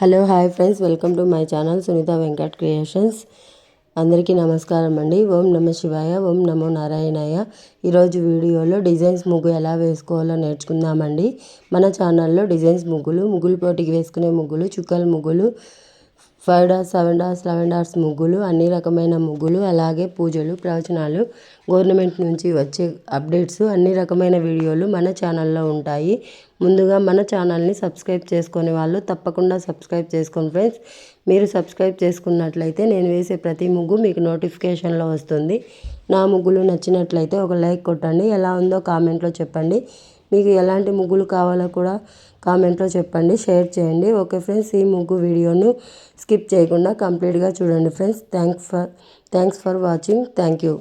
Hello hi friends. Welcome to my channel Sunitha Venkat creations. అందరికీ నమస్కారం అండి. ఓం నమ శివాయ ఓం నమో నారాయణయ్య ఈరోజు వీడియోలో డిజైన్స్ ముగ్గు ఎలా వేసుకోవాలో నేర్చుకుందామండి. మన ఛానల్లో డిజైన్స్ ముగ్గులు ముగ్గులు పోటీకి వేసుకునే ముగ్గులు చుక్కల ముగ్గులు five dots seven dots eleven dots ముగ్గులు అన్ని రకమైన ముగ్గులు అలాగే పూజలు ప్రవచనాలు గవర్నమెంట్ నుంచి వచ్చే అప్డేట్స్ అన్ని రకమైన వీడియోలు మన ఛానల్లో ఉంటాయి. ముందుగా మన ఛానల్ని సబ్స్క్రైబ్ చేసుకునే వాళ్ళు తప్పకుండా సబ్స్క్రైబ్ చేసుకోండి ఫ్రెండ్స్. మీరు సబ్స్క్రైబ్ చేసుకున్నట్లయితే నేను వేసే ప్రతి ముగ్గు మీకు నోటిఫికేషన్లో వస్తుంది. నా ముగ్గులు నచ్చినట్లయితే ఒక లైక్ కొట్టండి. ఎలా ఉందో కామెంట్లో చెప్పండి. మీకు ఎలాంటి ముగ్గులు కావాలో కూడా కామెంట్లో చెప్పండి షేర్ చేయండి. ఓకే ఫ్రెండ్స్ ఈ ముగ్గు వీడియోను స్కిప్ చేయకుండా కంప్లీట్గా చూడండి friends thanks for thanks for watching thank you